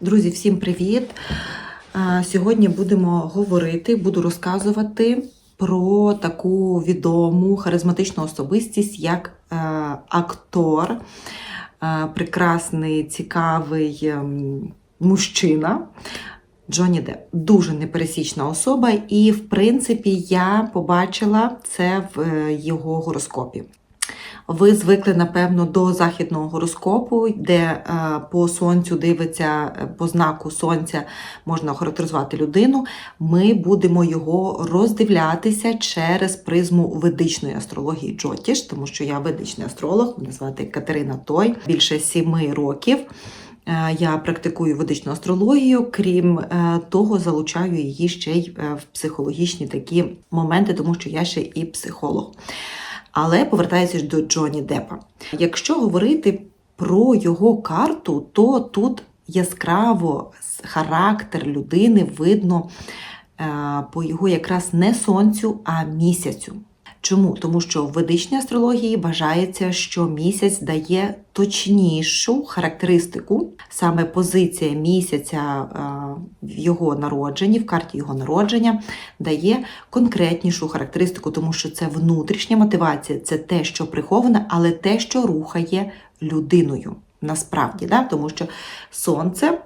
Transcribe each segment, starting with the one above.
Друзі, всім привіт! Е, Сьогодні будемо говорити, буду розказувати про таку відому харизматичну особистість, як е, актор, е, прекрасний, цікавий ем, мужчина. Джонні Депп. Дуже непересічна особа, і, в принципі, я побачила це в його гороскопі. Ви звикли, напевно, до західного гороскопу, де е, по сонцю дивиться, е, по знаку сонця можна охарактеризувати людину. Ми будемо його роздивлятися через призму ведичної астрології Джотіш, тому що я ведичний астролог, мене звати Катерина Той, більше сіми років. Е, Я практикую ведичну астрологію, крім того, залучаю її ще й в психологічні такі моменти, тому що я ще і психолог. Але повертаючись до Джонні Деппа. Якщо говорити про його карту, то тут яскраво характер людини видно е, по його якраз не сонцю, а місяцю. Чому? Тому що в ведичній астрології вважається, що місяць дає точнішу характеристику, саме позиція місяця е, в його народженні, в карті його народження, дає конкретнішу характеристику, тому що це внутрішня мотивація, це те, що приховане, але те, що рухає людиною. Насправді, да? тому що сонце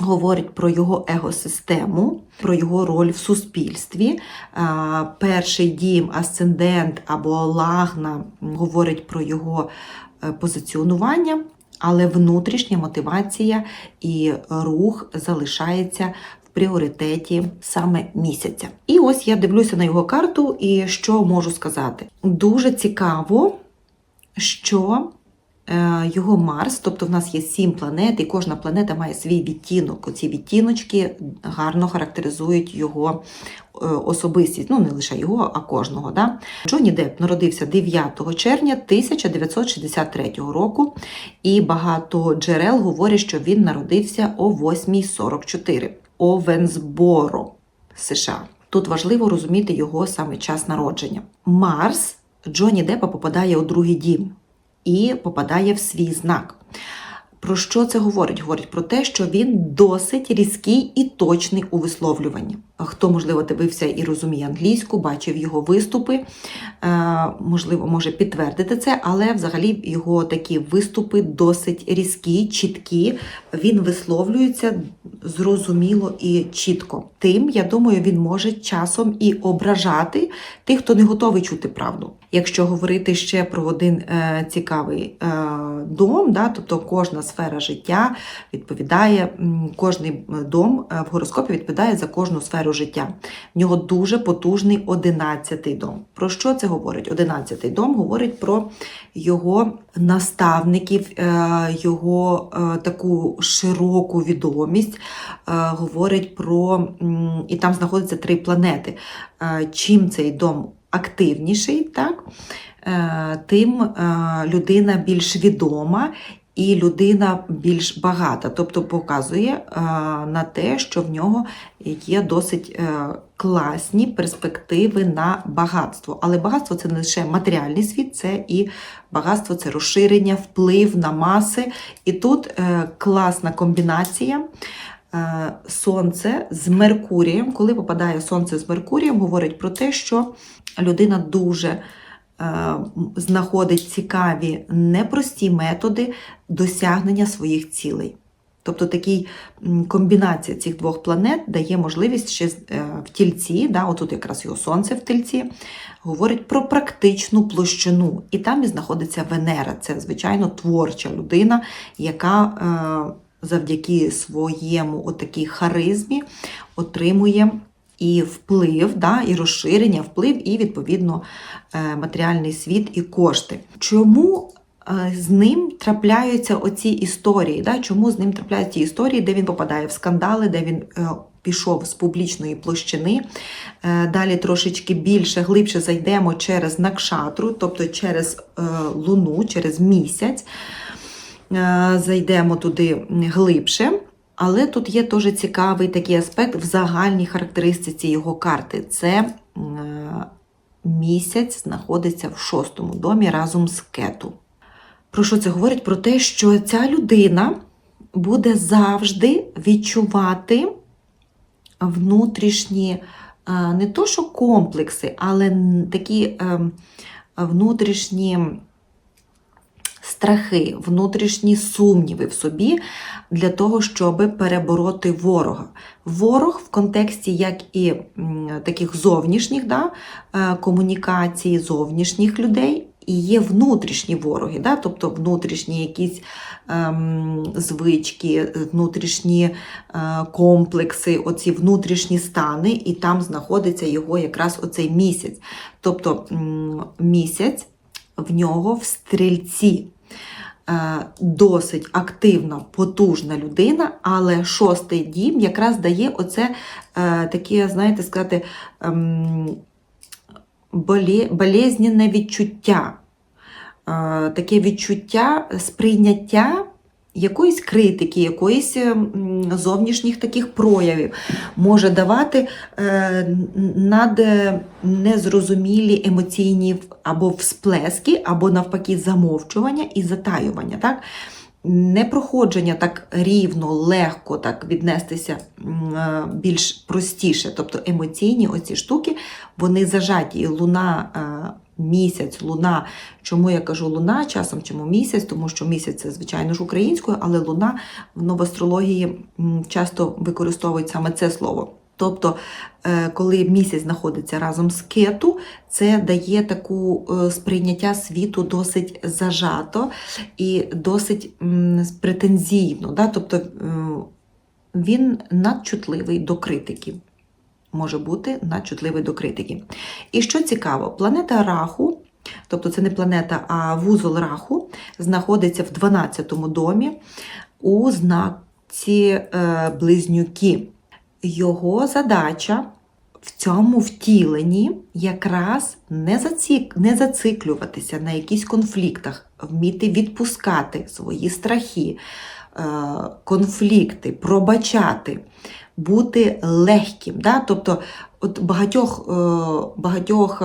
говорить про його егосистему, про його роль в суспільстві. Перший дім, асцендент або лагна говорить про його е, позиціонування. Але внутрішня мотивація і рух залишається в пріоритеті саме місяця. І ось я дивлюся на його карту, і що можу сказати? Дуже цікаво, що е, його Марс, тобто в нас є сім планет, і кожна планета має свій відтінок. Оці відтіночки гарно характеризують його е, особистість, ну не лише його, а кожного. Да? Джонні Депп народився 9 червня 1963 року, і багато джерел говорять, що він народився о 8.44 Овенсборо, США. Тут важливо розуміти його саме час народження. Марс Джонні Деппа попадає у другий дім і попадає в свій знак. Про що це говорить? Говорить про те, що він досить різкий і точний у висловлюванні. Хто, можливо, дивився і розуміє англійську, бачив його виступи, е, можливо, може підтвердити це, але взагалі його такі виступи досить різкі, чіткі. Він висловлюється зрозуміло і чітко. Тим, я думаю, він може часом і ображати тих, хто не готовий чути правду. Якщо говорити ще про один е, цікавий е, дом, да, тобто кожна сфера життя відповідає, кожний дом е, в гороскопі відповідає за кожну сферу життя. В нього дуже потужний одинадцятий дом. Про що це говорить? Одинадцятий дом говорить про його наставників, е, його е, таку широку відомість, е, говорить про і там знаходяться три планети. Чим цей дом активніший, так, тим людина більш відома і людина більш багата. Тобто показує е, на те, що в нього є досить е, класні перспективи на багатство. Але багатство це не лише матеріальний світ, це і багатство це розширення, вплив на маси. І тут е, класна комбінація. Сонце з Меркурієм, коли попадає Сонце з Меркурієм, говорить про те, що людина дуже знаходить цікаві непрості методи досягнення своїх цілей. Тобто такий комбінація цих двох планет дає можливість ще е, в тільці, да, отут якраз його сонце в тільці, говорить про практичну площину. І там і знаходиться Венера. Це, звичайно, творча людина, яка е, завдяки своєму отакій харизмі отримує і вплив, да, і розширення, вплив, і відповідно е, матеріальний світ і кошти. Чому е, з ним трапляються оці історії? Да? Чому з ним трапляються ті історії, де він попадає в скандали, де він е, пішов з публічної площини? Е, Далі трошечки більше, глибше зайдемо через накшатру, тобто через е, луну, через місяць. Е, Зайдемо туди глибше. Але тут є дуже цікавий такий аспект в загальній характеристиці його карти. Це е, місяць знаходиться в шостому домі разом з кету. Про що це говорить? Про те, що ця людина буде завжди відчувати внутрішні е, не то, що комплекси, але такі ем, внутрішні страхи, внутрішні сумніви в собі для того, щоб перебороти ворога. Ворог в контексті як і таких зовнішніх да, е, комунікацій, зовнішніх людей, і є внутрішні вороги, да, тобто внутрішні якісь ем, звички, внутрішні е, комплекси, оці внутрішні стани, і там знаходиться його якраз оцей місяць. Тобто місяць в нього в стрільці. Е, Досить активна, потужна людина, але шостий дім якраз дає оце е, таке, знаєте, сказати, ем, болезненне відчуття, е, таке відчуття сприйняття якоїсь критики, якоїсь ем, зовнішніх таких проявів може давати е, над е, незрозумілі емоційні або всплески, або навпаки замовчування і затаювання. Так? Непроходження так рівно, легко так віднестися е, більш простіше. Тобто емоційні оці штуки, вони зажаті. Луна, е, місяць, луна. Чому я кажу луна, часом чому місяць? Тому що місяць це, звичайно ж, українською, але луна в новоастрології часто використовують саме це слово. Тобто, е, коли місяць знаходиться разом з кету, це дає таку е, сприйняття світу досить зажато і досить претензійно. Да? Тобто він надчутливий до критики. Може бути надчутливий до критики. І що цікаво, планета Раху, тобто це не планета, а вузол Раху, знаходиться в 12-му домі у знаці е, близнюки. Його задача в цьому втіленні якраз не, зацік... не зациклюватися на якісь конфліктах, вміти відпускати свої страхи, е, конфлікти, пробачати, бути легким. Да? Тобто, от багатьох, е, багатьох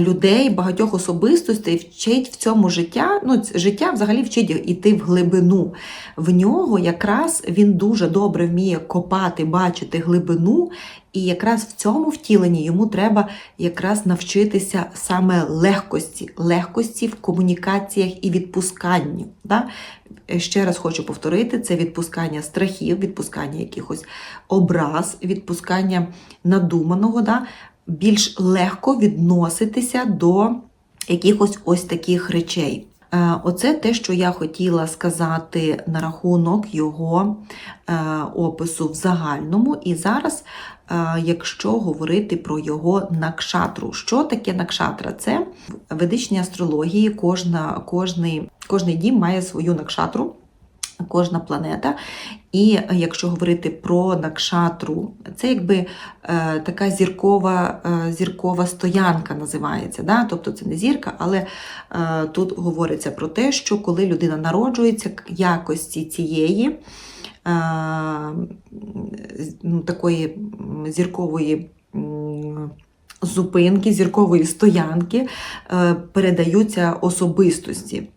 людей, багатьох особистостей вчить в цьому життя. Ну, життя взагалі вчить іти в глибину. В нього якраз він дуже добре вміє копати, бачити глибину, і якраз в цьому втіленні йому треба якраз навчитися саме легкості, легкості в комунікаціях і відпусканню. Да? Ще раз хочу повторити: це відпускання страхів, відпускання якихось образ, відпускання надуманого, да? Більш легко відноситися до якихось ось таких речей. Е, Оце те, що я хотіла сказати на рахунок його е, опису в загальному. І зараз, е, якщо говорити про його накшатру, що таке накшатра? Це в ведичній астрології кожна, кожний, кожний дім має свою накшатру. Кожна планета. І якщо говорити про накшатру, це якби е, така зіркова, е, зіркова стоянка називається. Да? Тобто це не зірка, але е, тут говориться про те, що коли людина народжується, якості цієї е, ну, такої зіркової. Зупинки, зіркової стоянки е, передаються особистості.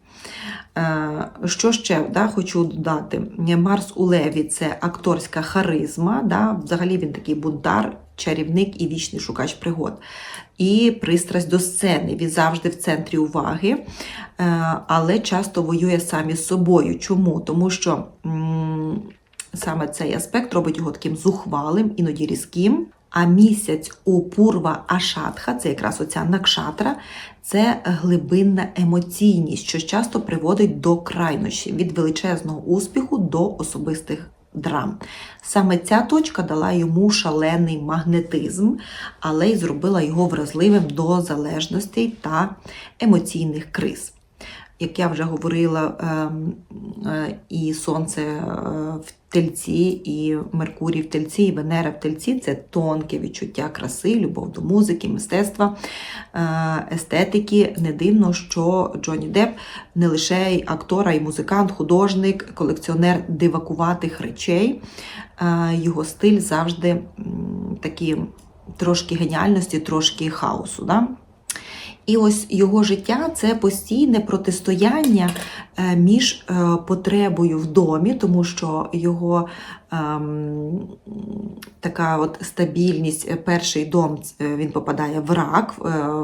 Е, Що ще да, хочу додати? Марс у Леві це акторська харизма. Да? Взагалі він такий бунтар, чарівник і вічний шукач пригод. І пристрасть до сцени. Він завжди в центрі уваги, е, але часто воює сам із собою. Чому? Тому що саме цей аспект робить його таким зухвалим, іноді різким. А місяць у Пурва Ашатха, це якраз оця накшатра, це глибинна емоційність, що часто приводить до крайнощів від величезного успіху до особистих драм. Саме ця точка дала йому шалений магнетизм, але й зробила його вразливим до залежностей та емоційних криз. Як я вже говорила, ем, е, і Сонце е, в тельці, і Меркурій в тельці, і Венера в тельці це тонке відчуття краси, любов до музики, мистецтва, е, естетики. Не дивно, що Джонні Депп не лише й актор, а й музикант, художник, колекціонер дивакуватих речей. Його стиль завжди м, такий трошки геніальності, трошки хаосу. Да? І ось його життя це постійне протистояння е, між е, потребою в домі, тому що його ем, така от стабільність, е, перший дом він попадає в рак,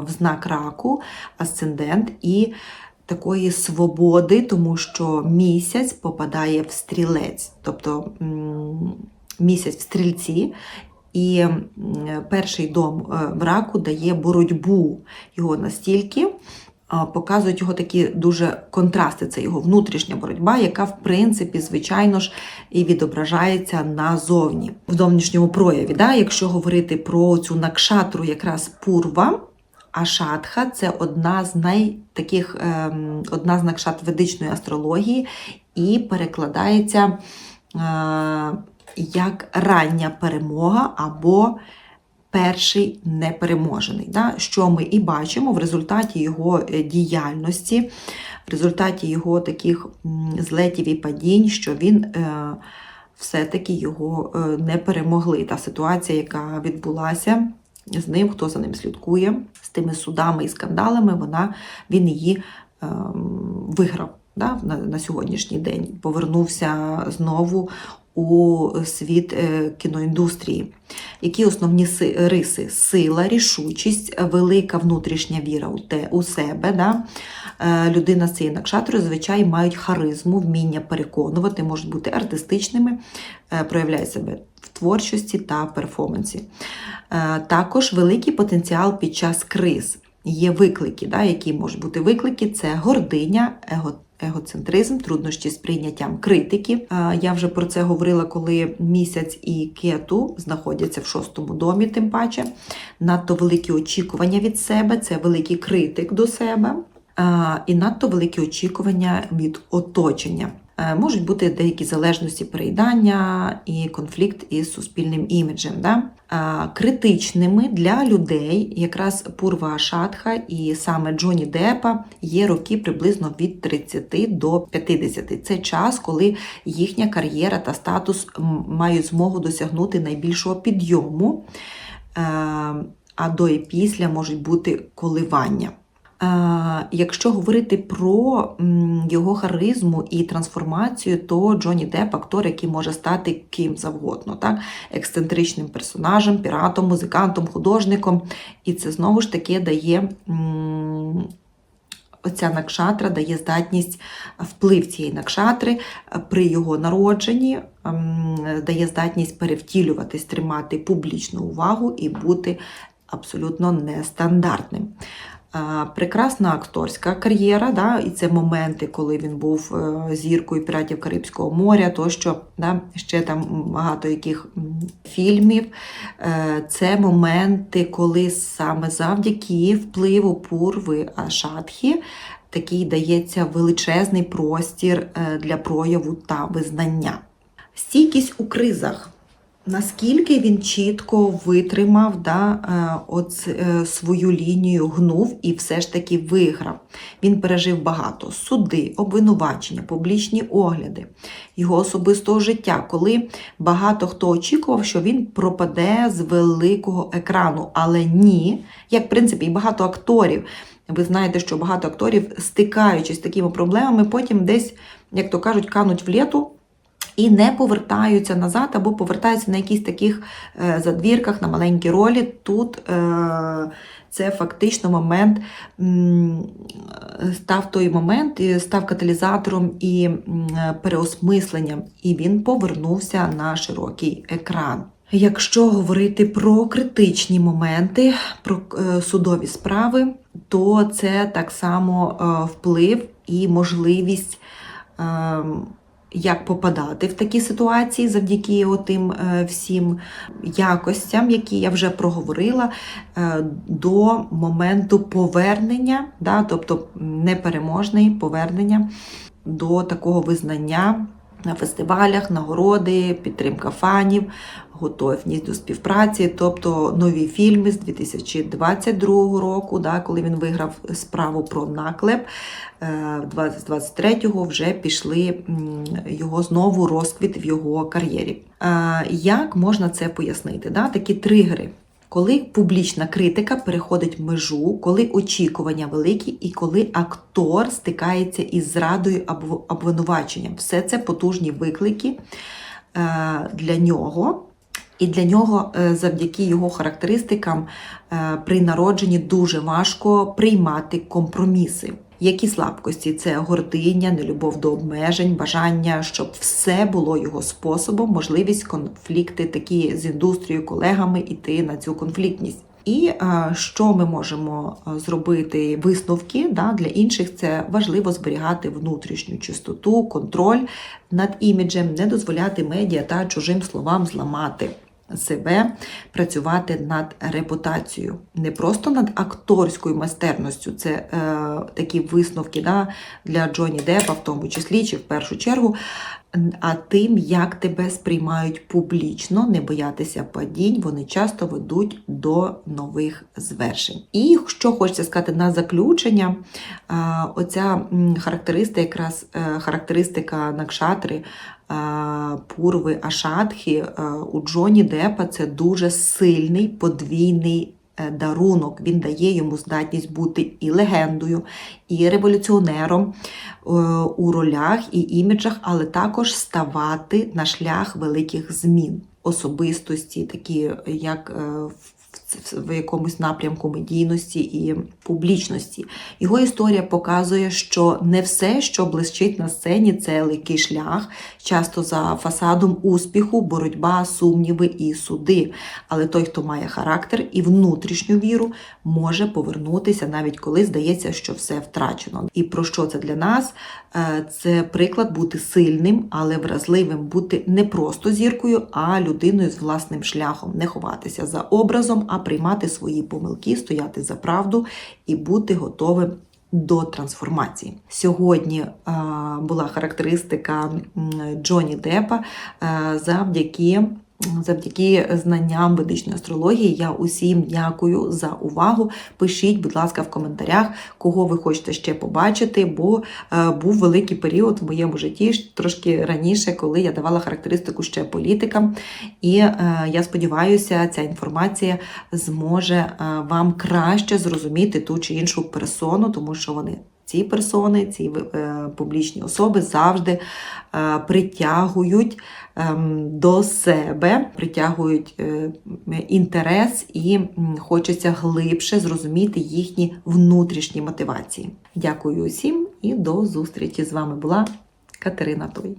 в знак раку, асцендент, і такої свободи, тому що місяць попадає в стрілець, тобто місяць в стрільці. І перший дом е, раку дає боротьбу його настільки, показують його такі дуже контрасти. Це його внутрішня боротьба, яка, в принципі, звичайно ж, і відображається назовні в зовнішньому прояві. Да? Якщо говорити про цю накшатру, якраз пурва. А шатха це одна з най таких, ем, одна з накшат ведичної астрології і перекладається е, як рання перемога або перший непереможений. Да? Що ми і бачимо в результаті його е, діяльності, в результаті його таких злетів і падінь, що він е, все-таки його е, не перемогли. Та ситуація, яка відбулася з ним, хто за ним слідкує, з тими судами і скандалами, вона, він її ем, виграв да, на, на сьогоднішній день. Повернувся знову у світ е, кіноіндустрії. Які основні риси? Сила, рішучість, велика внутрішня віра у, те, у себе. Да? Е, Людина з цієї накшатри, звичайно, мають харизму, вміння переконувати, можуть бути артистичними, е, проявляють себе в творчості та перформансі. Також великий потенціал під час криз. Є виклики, да, які можуть бути виклики: це гординя, его, егоцентризм, труднощі з прийняттям критики. Я вже про це говорила, коли місяць і кету знаходяться в шостому домі, тим паче. Надто великі очікування від себе, це великий критик до себе. І надто великі очікування від оточення. Е, Можуть бути деякі залежності переїдання і конфлікт із суспільним іміджем. Да? Е, Критичними для людей якраз Пурва Шатха і саме Джоні Депа є роки приблизно від 30 до 50. Це час, коли їхня кар'єра та статус мають змогу досягнути найбільшого підйому, Е, а до і після можуть бути коливання. Е, Якщо говорити про його харизму і трансформацію, то Джонні Депп актор, який може стати ким завгодно, так? ексцентричним персонажем, піратом, музикантом, художником. І це знову ж таки дає. Оця накшатра дає здатність вплив цієї накшатри е, при його народженні, дає здатність перевтілюватись, тримати публічну увагу і бути абсолютно нестандартним. Прекрасна акторська кар'єра, да, і це моменти, коли він був е, зіркою піратів Карибського моря, тощо да, ще там багато яких фільмів. Е, Це моменти, коли саме завдяки впливу пурви Ашатхі такий дається величезний простір е, для прояву та визнання. Стійкість у кризах. Наскільки він чітко витримав да, е, от, е, свою лінію, гнув і все ж таки виграв. Він пережив багато суди, обвинувачення, публічні огляди його особистого життя, коли багато хто очікував, що він пропаде з великого екрану. Але ні, як в принципі і багато акторів. Ви знаєте, що багато акторів, стикаючись з такими проблемами, потім десь, як то кажуть, кануть в літу і не повертаються назад або повертаються на якісь таких е, задвірках, на маленькі ролі. Тут е, це фактично момент став той момент, став каталізатором і переосмисленням, і він повернувся на широкий екран. Якщо говорити про критичні моменти, про е, судові справи, то це так само е, вплив і можливість. Е, як попадати в такі ситуації завдяки тим всім якостям, які я вже проговорила, е, до моменту повернення, да, тобто непереможний повернення до такого визнання на фестивалях, нагороди, підтримка фанів, готовність до співпраці, тобто нові фільми з 2022 року, да, коли він виграв справу про наклеп. е, в 2023-го вже пішли його знову розквіт в його кар'єрі. Е, Як можна це пояснити? Да? Такі тригери. Коли публічна критика переходить межу, коли очікування великі і коли актор стикається із зрадою або обвинуваченням. Все це потужні виклики е, для нього. І для нього, е, завдяки його характеристикам, е, при народженні дуже важко приймати компроміси. Які слабкості? Це гординя, нелюбов до обмежень, бажання, щоб все було його способом, можливість конфлікти такі з індустрією, колегами іти на цю конфліктність. І що ми можемо зробити? Висновки да, для інших це важливо зберігати внутрішню чистоту, контроль над іміджем, не дозволяти медіа та чужим словам зламати себе, працювати над репутацією, не просто над акторською майстерністю. Це е, такі висновки да, для Джоні Деппа, в тому числі, чи в першу чергу. А тим, як тебе сприймають публічно, не боятися падінь, вони часто ведуть до нових звершень. І що хочеться сказати на заключення, е, оця характеристика, якраз е, характеристика Накшатри, Пурви, Ашатхи е, у Джоні Деппа це дуже сильний подвійний е, дарунок. Він дає йому здатність бути і легендою, і революціонером е, у ролях і іміджах, але також ставати на шлях великих змін особистості, такі як е, в в якомусь напрямку медійності і публічності. Його історія показує, що не все, що блищить на сцені, це легкий шлях, часто за фасадом успіху, боротьба, сумніви і суди. Але той, хто має характер і внутрішню віру, може повернутися навіть коли здається, що все втрачено. І про що це для нас? Е, Це приклад бути сильним, але вразливим, бути не просто зіркою, а людиною з власним шляхом, не ховатися за образом, а приймати свої помилки, стояти за правду і бути готовим до трансформації. Сьогодні е, була характеристика Джоні Деппа е, завдяки. Завдяки знанням ведичної астрології я усім дякую за увагу. Пишіть, будь ласка, в коментарях, кого ви хочете ще побачити, бо е, був великий період в моєму житті трошки раніше, коли я давала характеристику ще політикам. І е, я сподіваюся, ця інформація зможе е, вам краще зрозуміти ту чи іншу персону, тому що вони. Ці персони, ці е, публічні особи завжди е, притягують е, до себе, притягують е, інтерес і хочеться глибше зрозуміти їхні внутрішні мотивації. Дякую усім і до зустрічі! З вами була Катерина Той.